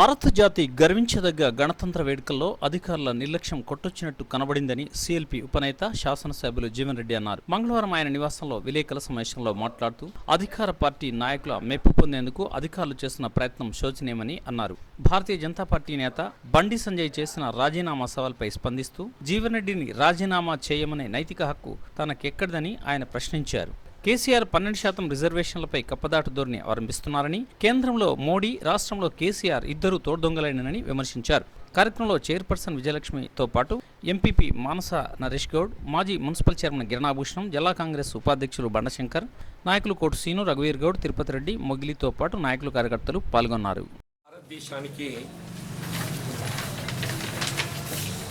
భారత జాతి గర్వించదగ్గ గణతంత్ర వేడుకల్లో అధికారుల నిర్లక్ష్యం కొట్టొచ్చినట్టు కనబడిందని సిఎల్పి ఉపనేత శాసనసభ్యులు జీవన్ రెడ్డి అన్నారు. మంగళవారం ఆయన నివాసంలో విలేకరుల సమావేశంలో మాట్లాడుతూ అధికార పార్టీ నాయకుల మెప్పు పొందేందుకు అధికారులు చేస్తున్న ప్రయత్నం శోచనీయమని అన్నారు. భారతీయ జనతా పార్టీ నేత బండి సంజయ్ చేసిన రాజీనామా సవాల్పై స్పందిస్తూ జీవన్ రెడ్డిని రాజీనామా చేయమనే నైతిక హక్కు తనకెక్కడిదని ఆయన ప్రశ్నించారు. కేసీఆర్ పన్నెండు శాతం రిజర్వేషన్లపై కప్పదాటు ధోరణి అవలంబిస్తున్నారని కేంద్రంలో మోడీ రాష్ట్రంలో కేసీఆర్ ఇద్దరు తోడ్దొంగలైనని విమర్శించారు. కార్యక్రమంలో చైర్పర్సన్ విజయలక్ష్మితో పాటు ఎంపీపీ మానస నరేష్ గౌడ్ మాజీ మున్సిపల్ చైర్మన్ గిరణాభూషణం జిల్లా కాంగ్రెస్ ఉపాధ్యక్షులు బండశంకర్ నాయకులు కోటు సీను రఘువీర్ గౌడ్ తిరుపతి రెడ్డి మొగిలితో పాటు నాయకులు కార్యకర్తలు పాల్గొన్నారు. భారతదేశానికి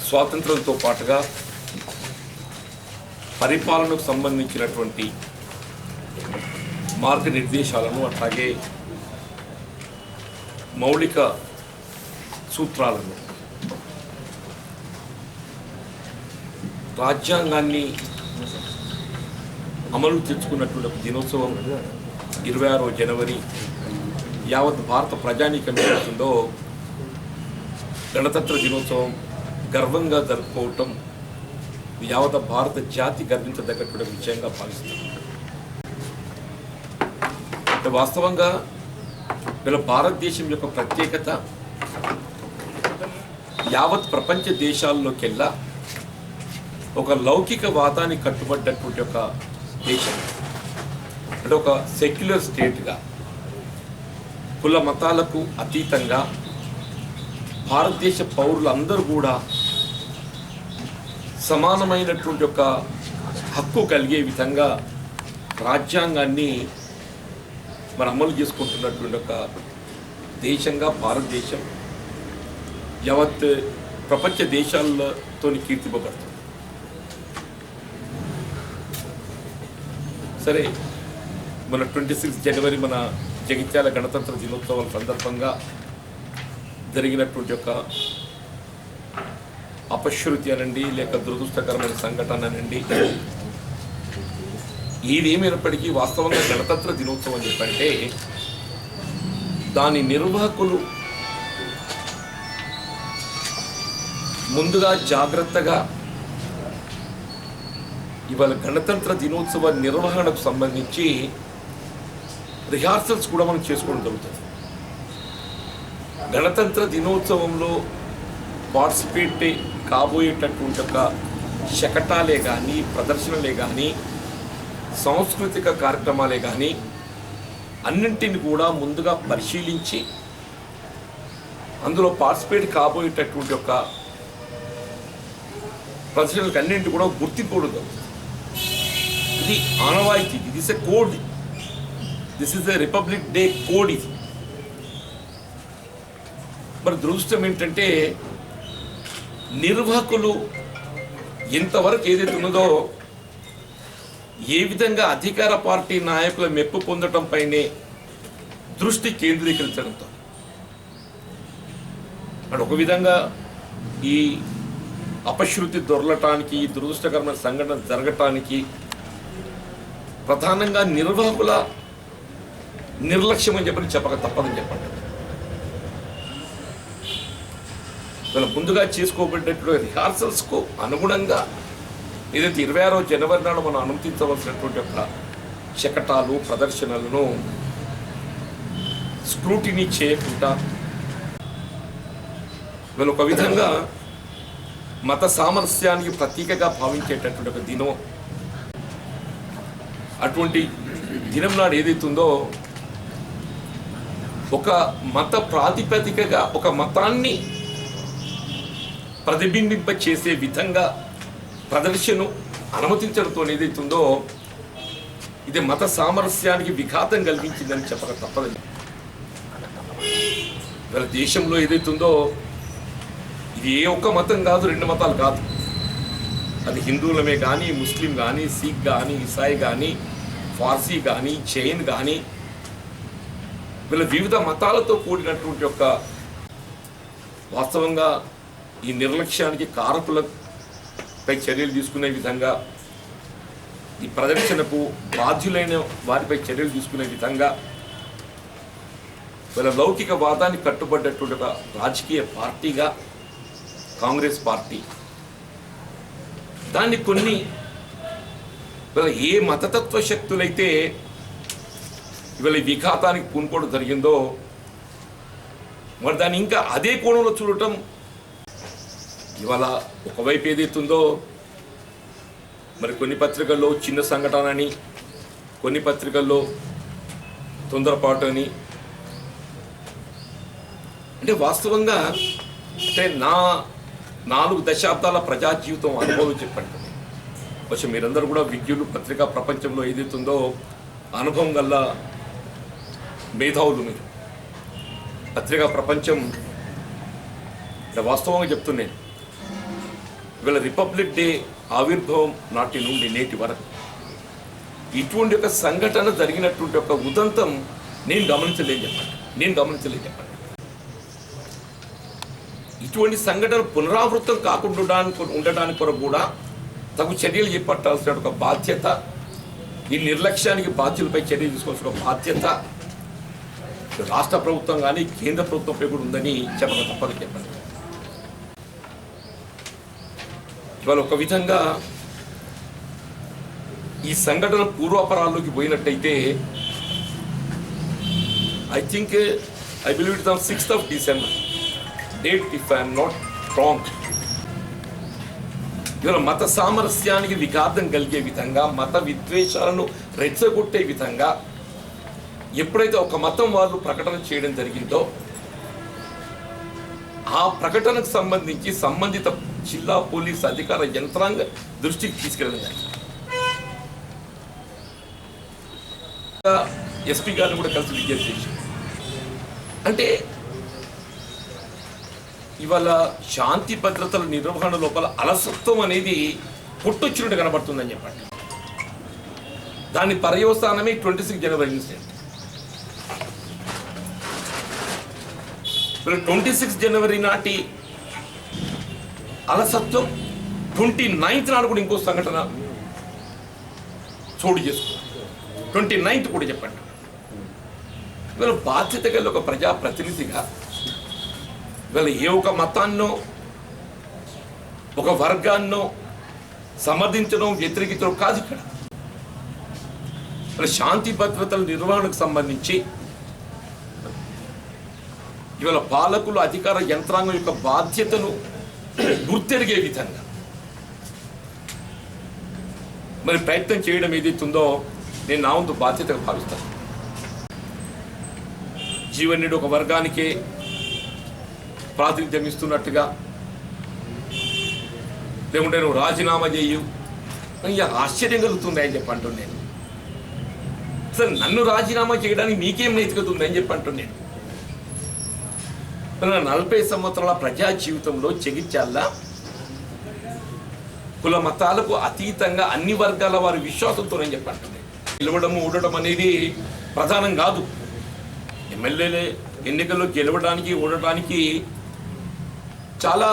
స్వాతంత్రంతో పాటుగా పరిపాలనకు సంబంధించినటువంటి మార్గనిర్దేశాలను అట్లాగే మౌలిక సూత్రాలను. రాజ్యాంగాన్ని అమలు తెచ్చుకున్నటువంటి దినోత్సవం ఇరవై ఆరో జనవరి యావత్ భారత ప్రజానీకం జరుగుతుందో గణతంత్ర దినోత్సవం గర్వంగా జరుపుకోవటం యావత భారత జాతి గర్వించదగ్గటువంటి విషయంగా భావిస్తుంది అంటే వాస్తవంగా వీళ్ళ భారతదేశం యొక్క ప్రత్యేకత యావత్ ప్రపంచ దేశాల్లోకెల్లా ఒక లౌకిక వాదాన్ని కట్టుబడ్డటువంటి ఒక దేశం. అంటే ఒక సెక్యులర్ స్టేట్గా కుల మతాలకు అతీతంగా భారతదేశ పౌరులందరూ కూడా సమానమైనటువంటి ఒక హక్కు కలిగే విధంగా రాజ్యాంగాన్ని మనం అమలు చేసుకుంటున్నటువంటి ఒక దేశంగా భారతదేశం యావత్ ప్రపంచ దేశాలతో కీర్తింపబడుతుంది. సరే మన ట్వంటీ సిక్స్ జనవరి మన జగిత్యాల గణతంత్ర దినోత్సవాల సందర్భంగా జరిగినటువంటి ఒక అపశృతి అనండి లేక దురదృష్టకరమైన సంఘటన అనండి. ఏదేమైనప్పటికీ వాస్తవంగా గణతంత్ర దినోత్సవం చెప్పంటే దాని నిర్వాహకులు ముందుగా జాగ్రత్తగా ఇవాళ గణతంత్ర దినోత్సవ నిర్వహణకు సంబంధించి రిహార్సల్స్ కూడా మనం చేసుకోవడం జరుగుతుంది. గణతంత్ర దినోత్సవంలో పార్టిసిపేట్ కాబోయేటటువంటి ఒక శకటాలే కానీ ప్రదర్శనలే కానీ సాంస్కృతిక కార్యక్రమాలే కానీ అన్నింటిని కూడా ముందుగా పరిశీలించి అందులో పార్టిసిపేట్ కాబోయేటటువంటి ఒక ప్రజలకు అన్నింటి కూడా గుర్తింపుకోవడం ఇది ఆనవాయితీ ఇది is a code this is a Republic Day code ఇది మరి దురదృష్టం ఏంటంటే నిర్వాహకులు ఎంతవరకు ఏదైతే ఉన్నదో ఏ విధంగా అధికార పార్టీ నాయకుల మెప్పు పొందటంపైనే దృష్టి కేంద్రీకరించడంతో. అంటే ఒక విధంగా ఈ అపశృతి దొరలటానికి ఈ దురదృష్టకరమైన సంఘటన జరగటానికి ప్రధానంగా నిర్వాహకుల నిర్లక్ష్యం అని చెప్పని చెప్పక తప్పదని చెప్పండి. వీళ్ళ ముందుగా చేసుకోబడినటువంటి రిహార్సల్స్కు అనుగుణంగా ఏదైతే ఇరవై ఆరో జనవరి నాడు మనం అనుమతించవలసినటువంటి యొక్క శకటాలు ప్రదర్శనలను స్క్రూటినీ చేయకుండా వీళ్ళు ఒక విధంగా మత సామరస్యానికి ప్రతీకగా భావించేటటువంటి ఒక దినం. అటువంటి దినం నాడు ఏదైతుందో ఒక మత ప్రాతిపదికగా ఒక మతాన్ని ప్రతిబింబింప చేసే విధంగా ప్రదర్శను అనుమతించడంతో ఏదైతుందో ఇది మత సామరస్యానికి విఘాతం కలిగించిందని చెప్పక తప్పదు. వీళ్ళ దేశంలో ఏదైతుందో ఇది ఏ ఒక్క మతం కాదు రెండు మతాలు కాదు. అది హిందువులమే కానీ ముస్లిం కానీ సిక్ కానీ ఇసాయి కానీ ఫార్సీ కానీ జైన్ కానీ వీళ్ళ వివిధ మతాలతో కూడినటువంటి యొక్క వాస్తవంగా ఈ నిర్లక్ష్యానికి పై చర్యలు తీసుకునే విధంగా ఈ ప్రదర్శనకు బాధ్యులైన వారిపై చర్యలు తీసుకునే విధంగా వీళ్ళ లౌకిక వాదాన్ని కట్టుబడ్డటువంటి ఒక రాజకీయ పార్టీగా కాంగ్రెస్ పార్టీ. దాన్ని కొన్ని వీళ్ళ ఏ మతతత్వ శక్తులైతే ఇవాళ విఘాతానికి పూనుకోవడం జరిగిందో మరి దాన్ని ఇంకా అదే కోణంలో చూడటం ఇవాళ ఒకవైపు ఏదైతుందో మరి కొన్ని పత్రికల్లో చిన్న సంఘటన అని కొన్ని పత్రికల్లో తొందరపాటు అని. అంటే వాస్తవంగా అంటే నా నాలుగు దశాబ్దాల ప్రజా జీవితం అనుభవం చెప్పండి. కొంచెం మీరందరూ కూడా విద్యులు పత్రికా ప్రపంచంలో ఏదైతుందో అనుభవం గల్ల మేధావులు మీరు. పత్రికా ప్రపంచం అంటే వాస్తవంగా చెప్తున్నాను. ఇవాళ రిపబ్లిక్ డే ఆవిర్భావం నాటి నుండి నేటి వరకు. ఇటువంటి ఒక సంఘటన జరిగినటువంటి ఒక ఉదంతం నేను గమనించలేని చెప్పండి. నేను గమనించలేని చెప్పండి. ఇటువంటి సంఘటన పునరావృతం కాకుండా ఉండడానికి ఉండడానికి కొరకు కూడా తగు చర్యలు చేపట్టాల్సిన ఒక బాధ్యత ఈ నిర్లక్ష్యానికి బాధ్యులపై చర్య తీసుకోవాల్సిన ఒక బాధ్యత రాష్ట్ర ప్రభుత్వం కానీ కేంద్ర ప్రభుత్వంపై కూడా ఉందని చెప్పక తప్పదు చెప్పండి. ఇవాళ ఒక విధంగా ఈ సంఘటన పూర్వాపరాల్లోకి పోయినట్టయితే I think I believe it on sixth of December date if I'm not wrong ఇవాళ మత సామరస్యానికి విఘాతం కలిగే విధంగా మత విద్వేషాలను రెచ్చగొట్టే విధంగా ఎప్పుడైతే ఒక మతం వాళ్ళు ప్రకటన చేయడం జరిగిందో ఆ ప్రకటనకు సంబంధించి సంబంధిత జిల్లా పోలీస్ అధికార యంత్రాంగ దృష్టికి తీసుకెళ్ళడం ఎస్పీ గారిని కూడా కలిసి విజ్ఞప్తి చేసి అంటే ఇవాళ శాంతి భద్రతల నిర్వహణ లోపల అలసత్వం అనేది పుట్టొచ్చినట్టు కనబడుతుందని చెప్పండి. దాని పర్యవసానమే twenty six January incident. Twenty six January నాటి అలసత్వం ట్వంటీ నైన్త్ నాడు కూడా ఇంకో సంఘటన చోటు చేసుకుంది. ట్వంటీ నైన్త్ కూడా చెప్పండి. ఇవాళ బాధ్యత గల ఒక ప్రజాప్రతినిధిగా ఇవాళ ఏ ఒక మతాన్నో ఒక వర్గాన్నో సమర్థించడం వ్యతిరేకించడం కాదు ఇక్కడ. శాంతి భద్రతల నిర్వహణకు సంబంధించి ఇవాళ పాలకులు అధికార యంత్రాంగం యొక్క బాధ్యతను గుర్తెరిగే విధంగా. మరి ప్రయత్నం చేయడం ఏదైతుందో నేను నా వంతు బాధ్యతగా భావిస్తాను. జీవన్యుడు ఒక వర్గానికే ప్రాతినిధ్యం ఇస్తున్నట్టుగా. లేకుంటే నువ్వు రాజీనామా చేయు ఇంకా ఆశ్చర్యం కలుగుతుంది అని చెప్పి నేను అసలు నన్ను రాజీనామా చేయడానికి మీకేం నైతికత ఉందని అని చెప్పి నలభై సంవత్సరాల ప్రజా జీవితంలో చెగిచ్చాల కుల మతాలకు అతీతంగా అన్ని వర్గాల వారి విశ్వాసంతో నేను చెప్పండి గెలవడము ఓడడం అనేది ప్రధానం కాదు. ఎమ్మెల్యేలే ఎన్నికల్లో గెలవడానికి ఓడటానికి చాలా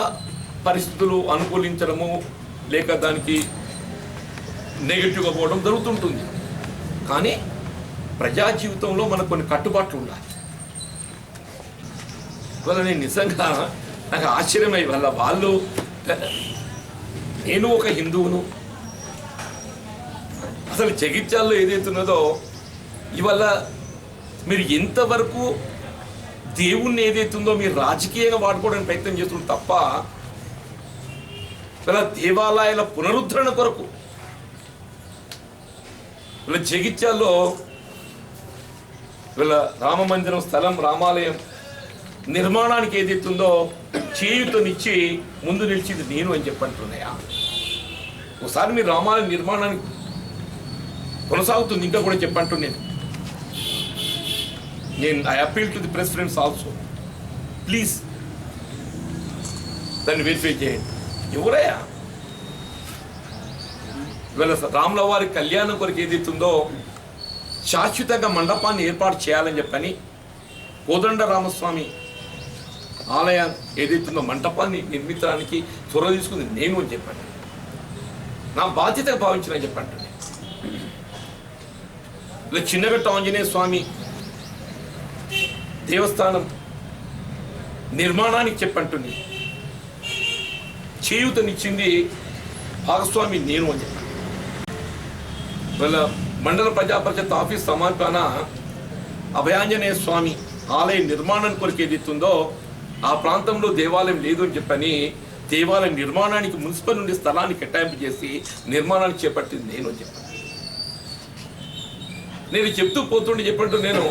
పరిస్థితులు అనుకూలించడము లేక దానికి నెగిటివ్గా పోవడం జరుగుతుంటుంది. కానీ ప్రజా జీవితంలో మనకు కొన్ని కట్టుబాట్లు ఉండాలి. ఇవాళ నేను నిజంగా నాకు ఆశ్చర్యమై వాళ్ళ వాళ్ళు నేను ఒక హిందువును. అసలు జగిత్యాల్లో ఏదైతున్నదో ఇవాళ మీరు ఎంతవరకు దేవుణ్ణి ఏదైతుందో మీరు రాజకీయంగా వాడుకోవడానికి ప్రయత్నం చేస్తున్నారు తప్ప ఇలా దేవాలయాల పునరుద్ధరణ కొరకు ఇలా జగిత్యాల్లో వీళ్ళ రామ మందిరం స్థలం రామాలయం నిర్మాణానికి ఏదైతుందో చేయుతనిచ్చి ముందు నిలిచింది నేను అని చెప్పంటున్నాయా? ఒకసారి మీరు రామాలయ నిర్మాణానికి కొనసాగుతుంది ఇంకా కూడా చెప్పంటు నేను నేను I appeal to the presidents also please దాన్ని వెరిఫై చేయండి. ఎవరయ్యా? ఇవాళ రాముల వారి కళ్యాణం కొరకు ఏదైతుందో శాశ్వతంగా మండపాన్ని ఏర్పాటు చేయాలని చెప్పని కోదండ రామస్వామి ఆలయం ఏదైతుందో మంటపాన్ని నిర్మించడానికి చొరవ తీసుకుంది నేను అని చెప్పండి. నా బాధ్యతగా భావించిన చెప్పండి. ఇలా చిన్నగట్ట ఆంజనేయ స్వామి దేవస్థానం నిర్మాణానికి చెప్పంటుంది. చేయూతనిచ్చింది భాగస్వామి నేను అని చెప్పాను వాళ్ళ మండల ప్రజా పరిషత్ ఆఫీస్ సమర్పణ అభయాంజనేయ స్వామి ఆలయ నిర్మాణం కొరకు ఏదైతుందో ఆ ప్రాంతంలో దేవాలయం లేదు అని చెప్పని దేవాలయం నిర్మాణానికి మున్సిపల్ నుండి స్థలాన్ని కేటాయింపు చేసి నిర్మాణాన్ని చేపట్టింది నేను చెప్పాను నేను చెప్తూ పోతుండే చెప్పంటూ నేను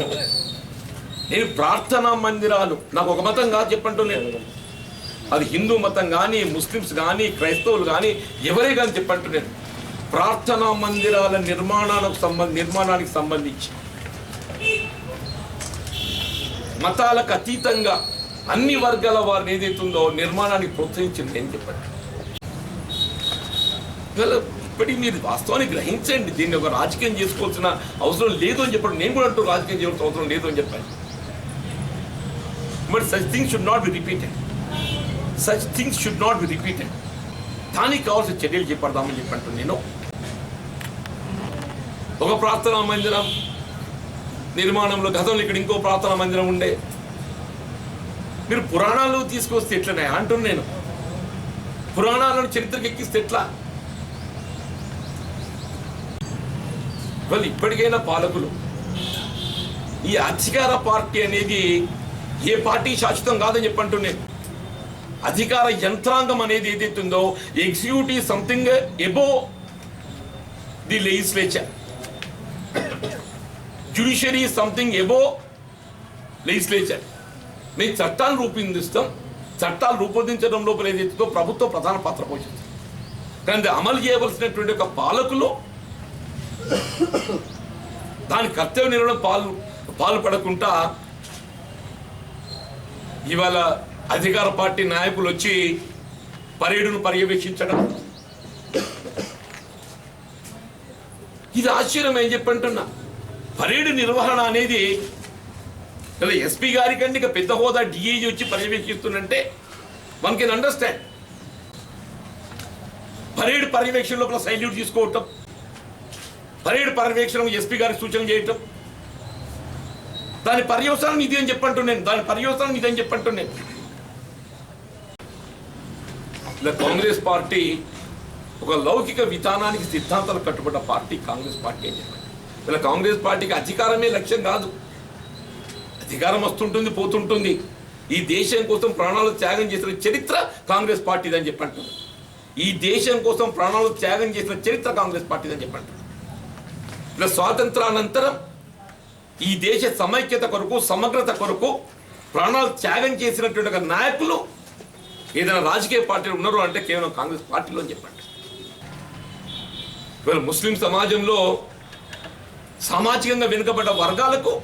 నేను ప్రార్థనా మందిరాలు నాకు ఒక మతం కాదు చెప్పంటూ నేను. అది హిందూ మతం కానీ ముస్లిమ్స్ కానీ క్రైస్తవులు కానీ ఎవరే కానీ చెప్పంటూ నేను. ప్రార్థనా మందిరాల నిర్మాణాలకు సంబంధ నిర్మాణానికి సంబంధించి. మతాలకు అతీతంగా అన్ని వర్గాల వారిని ఏదైతుందో నిర్మాణానికి ప్రోత్సహించింది అని చెప్పండి ఇప్పటికీ ఇప్పటికి మీరు వాస్తవాన్ని గ్రహించండి. దీన్ని ఒక రాజకీయం చేసుకోవాల్సిన అవసరం లేదు అని చెప్పండి నేను కూడా అంటూ రాజకీయం చేయవలసిన అవసరం లేదు అని చెప్పాను. But such things should not be repeated. Such things should not be repeated. దానికి కావాల్సిన చర్యలు చేపడదామని చెప్పంటు నేను ఒక ప్రార్థనా మందిరం నిర్మాణంలో గతంలో ఇక్కడ ఇంకో ప్రార్థనా మందిరం ఉండే మీరు పురాణాలు తీసుకొస్తే ఎట్లనే? అంటున్నాను నేను. పురాణాలను చరిత్రకి ఎక్కిస్తే ఎట్లా? వాళ్ళు ఇప్పటికైనా పాలకులు ఈ అధికార పార్టీ అనేది ఏ పార్టీ శాశ్వతం కాదని చెప్పంటున్నాను అధికార యంత్రాంగం అనేది ఏదైతే ఉందో executive something above the legislature judiciary something above legislature మేము చట్టాలు రూపొందిస్తాం. చట్టాలు రూపొందించడంలో లోపల ఏదైతుందో ప్రభుత్వం ప్రధాన పాత్ర పోషిస్తుంది. కానీ అమలు చేయవలసినటువంటి ఒక పాలకులు దాని కర్తవ్య నిర్వహణ పాలు పాల్పడకుండా ఇవాళ అధికార పార్టీ నాయకులు వచ్చి పరేడును పర్యవేక్షించడం. ఇది ఆశ్చర్యం ఏం చెప్పంటున్నా పరేడు నిర్వహణ అనేది ఇలా ఎస్పీ గారి కంటే ఇక పెద్ద హోదా డిఐజీ వచ్చి పర్యవేక్షిస్తుందంటే వన్ కెన్ అండర్స్టాండ్ పరేడ్ పర్యవేక్షణ లోపల సైల్యూట్ తీసుకోవటం పరేడ్ పర్యవేక్షణ ఎస్పీ గారికి సూచన చేయటం. దాని పర్యవసానం ఇది అని చెప్పంటున్నాను దాని పర్యవసానం ఇది అని చెప్పంటున్నాను. ఇలా కాంగ్రెస్ పార్టీ ఒక లౌకిక విధానానికి సిద్ధాంతాలు కట్టుబడ్డ పార్టీ కాంగ్రెస్ పార్టీ అని చెప్పండి. ఇలా కాంగ్రెస్ పార్టీకి అధికారమే లక్ష్యం కాదు. అధికారం వస్తుంటుంది పోతుంటుంది. ఈ దేశం కోసం ప్రాణాలు త్యాగం చేసిన చరిత్ర కాంగ్రెస్ పార్టీదని చెప్పంటున్నాను ఈ దేశం కోసం ప్రాణాలు త్యాగం చేసిన చరిత్ర కాంగ్రెస్ పార్టీదని చెప్పంటున్నాను ఇలా స్వాతంత్రానంతరం ఈ దేశ సమైక్యత కొరకు సమగ్రత కొరకు ప్రాణాలు త్యాగం చేసినటువంటి ఒక నాయకులు ఏదైనా రాజకీయ పార్టీలు ఉన్నారు అంటే కేవలం కాంగ్రెస్ పార్టీలో అని చెప్పండి ఇవాళ ముస్లిం సమాజంలో సామాజికంగా వెనుకబడ్డ వర్గాలకు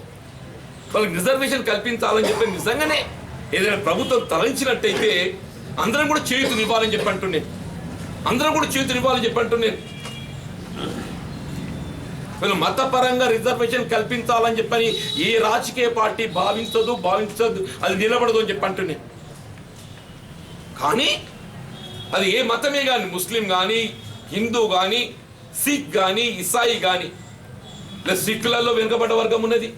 వాళ్ళకి రిజర్వేషన్ కల్పించాలని చెప్పి నిజంగానే ఏదైనా ప్రభుత్వం తలంచినట్టయితే అందరం కూడా చేయుతునివ్వాలని చెప్పి అంటున్నాను అందరం కూడా చేతునివ్వాలని చెప్పి అంటున్నాను వీళ్ళు మతపరంగా రిజర్వేషన్ కల్పించాలని చెప్పని ఏ రాజకీయ పార్టీ భావించదు భావించదు అది నిలబడదు అని చెప్పి అంటున్నాను కానీ అది ఏ మతమే కానీ ముస్లిం కానీ హిందూ కానీ సిక్ కానీ ఇసాయి కానీ లేదా సిక్కులలో వెనుకబడ్డ వర్గం ఉన్నది.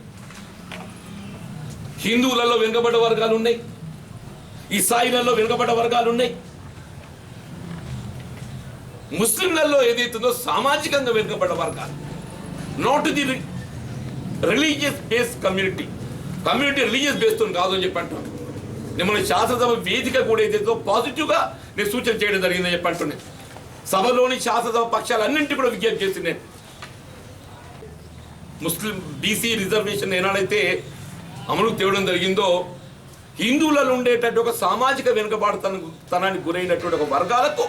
హిందువులలో వెనుకబడ్డ వర్గాలు ఉన్నాయి ఇసాయిలలో వెనుకబడ్డ వర్గాలు ఉన్నాయి ముస్లింలలో ఏదైతుందో సామాజికంగా వెనుకబడ్డ వర్గాలు. Not the religious base community community religious బేస్తో కాదు అని చెప్పి అంటున్నాను నేను మన శాసనసభ వేదిక కూడా ఏదైతే పాజిటివ్గా నేను సూచన చేయడం జరిగిందని చెప్పి అంటున్నాను సభలోని శాసనసభ పక్షాలన్నింటి కూడా విజ్ఞప్తి చేసి నేను. ముస్లిం బీసీ రిజర్వేషన్ ఏనాడైతే అమలుకు తేవడం జరిగిందో హిందువులలో ఉండేటట్టు ఒక సామాజిక వెనుకబాటుతన తనానికి గురైనటువంటి ఒక వర్గాలకు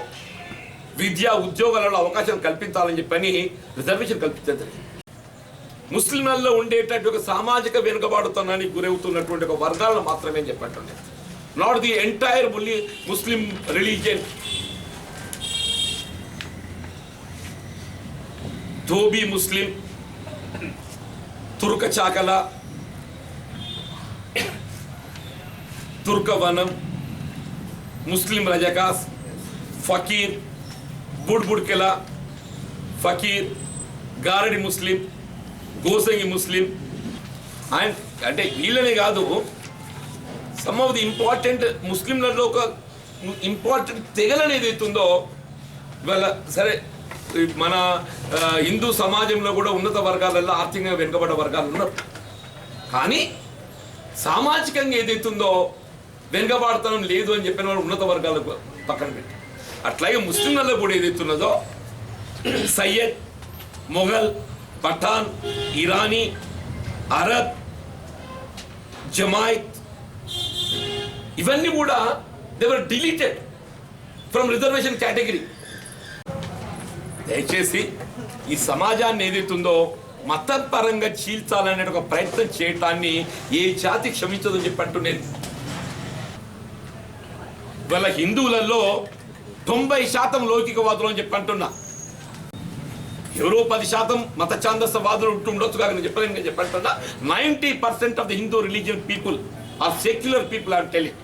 విద్యా ఉద్యోగాలలో అవకాశం కల్పించాలని చెప్పని రిజర్వేషన్ కల్పించడం జరిగింది. ముస్లింలలో ఉండేటట్టు ఒక సామాజిక వెనుకబాటుతనానికి గురవుతున్నటువంటి ఒక వర్గాలను మాత్రమే చెప్పండి. Not the entire ములి Muslim religion Dhobi Muslim Turka Chakala Turkavanam Muslim Rajakas Fakir Budbudkela Fakir Garadi Muslim Gosangi Muslim and అంటే వీళ్ళనే కాదు సమ్ ఆఫ్ ది ఇంపార్టెంట్ ముస్లింలలో ఒక ఇంపార్టెంట్ తెగలనేది అవుతుందో ఇవాళ సరే మన హిందూ సమాజంలో కూడా ఉన్నత వర్గాలలో ఆర్థికంగా వెనుకబడ్డ వర్గాలు ఉన్నారు. కానీ సామాజికంగా ఏదైతుందో వెనుకబాడుతనం లేదు అని చెప్పిన వాడు ఉన్నత వర్గాలకు పక్కన పెట్టి. అట్లాగే ముస్లింలలో కూడా ఏదైతున్నదో సయ్యద్ మొఘల్ పఠాన్ ఇరానీ అరబ్ జమాయిత్ ఇవన్నీ కూడా they are deleted from reservation category దయచేసి ఈ సమాజాన్ని ఏదైతుందో మతపరంగా చీల్చాలనే ఒక ప్రయత్నం చేయటాన్ని ఏ జాతి క్షమించదని చెప్పి అంటున్నాను. వాళ్ళ హిందువులలో తొంభై శాతం లౌకికవాదులు అని చెప్పి అంటున్నా. ఎవరో పది శాతం మత ఛాందసవాదులు ఉంటూ ఉండొచ్చు కాక నేను చెప్పలేను నేను చెప్పంటున్నా ninety percent of the Hindu religion people are secular people are telling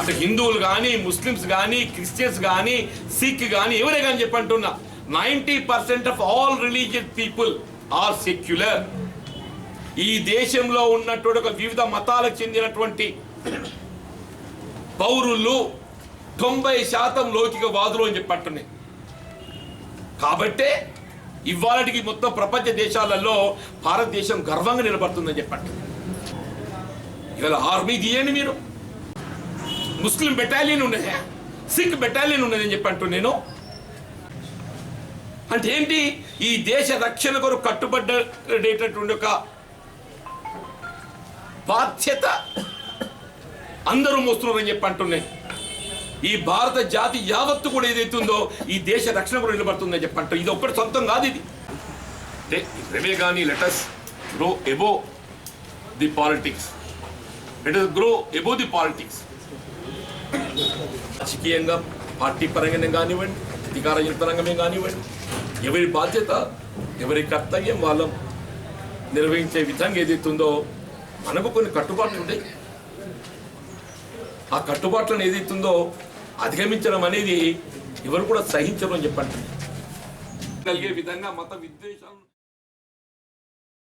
అటు హిందువులు కానీ ముస్లిమ్స్ కానీ క్రిస్టియన్స్ కానీ సిక్ కానీ ఎవరే కానీ చెప్పంటున్నా ninety percent of all religion people are secular. ఈ దేశంలో ఉన్నటువంటి ఒక వివిధ మతాలకు చెందినటువంటి పౌరులు తొంభై శాతం లౌకిక వాదులు అని చెప్పంటున్నాయి కాబట్టే ఇవాళకి మొత్తం ప్రపంచ దేశాలలో భారతదేశం గర్వంగా నిలబడుతుందని చెప్పండి ఇవాళ ఆర్మీ తీయండి మీరు. ముస్లిం బెటాలియన్ ఉన్నది. సిక్ బెటాలియన్ ఉన్నదని చెప్పి నేను. అంటే ఏంటి? ఈ దేశ రక్షణ కొరకు కట్టుబడ్డేటటువంటి ఒక బాధ్యత అందరూ మోస్తున్నారని చెప్పి అంటున్నాయి ఈ భారత జాతి యావత్తు కూడా ఏదైతుందో ఈ దేశ రక్షణ కూడా నిలబడుతుందని చెప్పి అంటారు ఇది ఒక్కటి సొంతం కాదు ఇది. అంటే ఇవే కానీ let us grow above the politics let us grow above the politics రాజకీయంగా పార్టీ పరంగానే కానివ్వండి అధికార యంత్రాంగమే కానివ్వండి ఎవరి బాధ్యత ఎవరి కర్తవ్యం వాళ్ళ నిర్వహించే విధంగా ఏదైతుందో మనకు కొన్ని కట్టుబాట్లు ఉంటాయి. ఆ కట్టుబాట్లను ఏదైతుందో అధిగమించడం అనేది ఎవరు కూడా సహించరు అని చెప్పండి. కలిగే విధంగా మత విద్వేషాలను